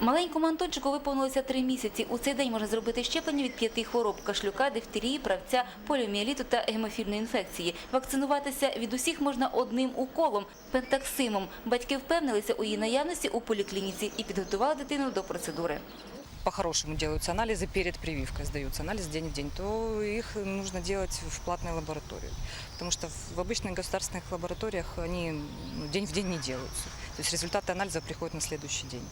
Маленькому Антончику виповнилося три місяці. У цей день можна зробити щеплення від п'яти хвороб – кашлюка, дифтерії, правця, поліоміеліту та гемофільної інфекції. Вакцинуватися від усіх можна одним уколом – пентаксимом. Батьки впевнилися у її наявності у поліклініці і підготували дитину до процедури. по-хорошему делаются анализы перед прививкой, сдаются анализ день в день, то их нужно делать в платной лаборатории. Потому что в обычных государственных лабораториях они ну, день в день не делаются. То есть результаты анализа приходят на следующий день.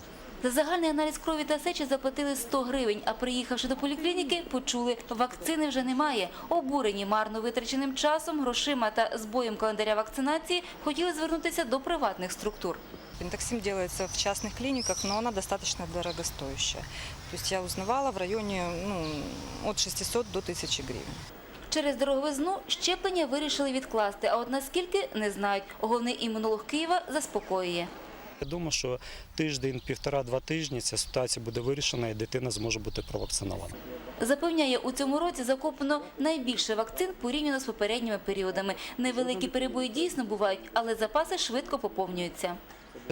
За загальний аналіз крові та сечі заплатили 100 гривень, а приїхавши до поліклініки, почули – вакцини вже немає. Обурені марно витраченим часом, грошима та збоєм календаря вакцинації, хотіли звернутися до приватних структур. Пентаксим делается в частных клиниках, но она достаточно дорогостоящая. То есть я узнавала в районе ну, от 600 до 1000 гривен. Через дороговизну щеплення вирішили відкласти, а от наскільки – не знають. Головний імунолог Києва заспокоює. Я думаю, що тиждень, півтора-два тижні ця ситуація буде вирішена і дитина зможе бути провакцинована. Запевняє, у цьому році закуплено найбільше вакцин порівняно з попередніми періодами. Невеликі перебої дійсно бувають, але запаси швидко поповнюються.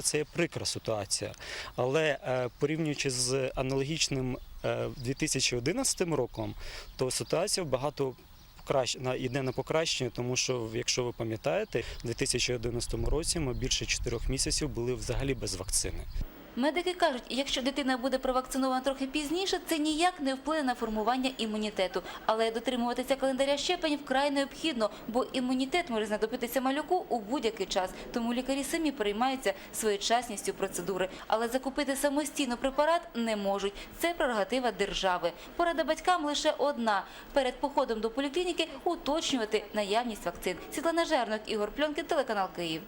Це є прикра ситуація. Але е, порівнюючи з аналогічним е, 2011 роком, то ситуація багато покращ... на- іде на покращення, тому що, якщо ви пам'ятаєте, у 2011 році ми більше чотирьох місяців були взагалі без вакцини. Медики кажуть, якщо дитина буде провакцинована трохи пізніше, це ніяк не вплине на формування імунітету. Але дотримуватися календаря щеплень вкрай необхідно, бо імунітет може знадобитися малюку у будь-який час. Тому лікарі самі переймаються своєчасністю процедури. Але закупити самостійно препарат не можуть. Це прерогатива держави. Порада батькам лише одна – перед походом до поліклініки уточнювати наявність вакцин. Світлана Жернок, Ігор Пльонкін, телеканал Київ.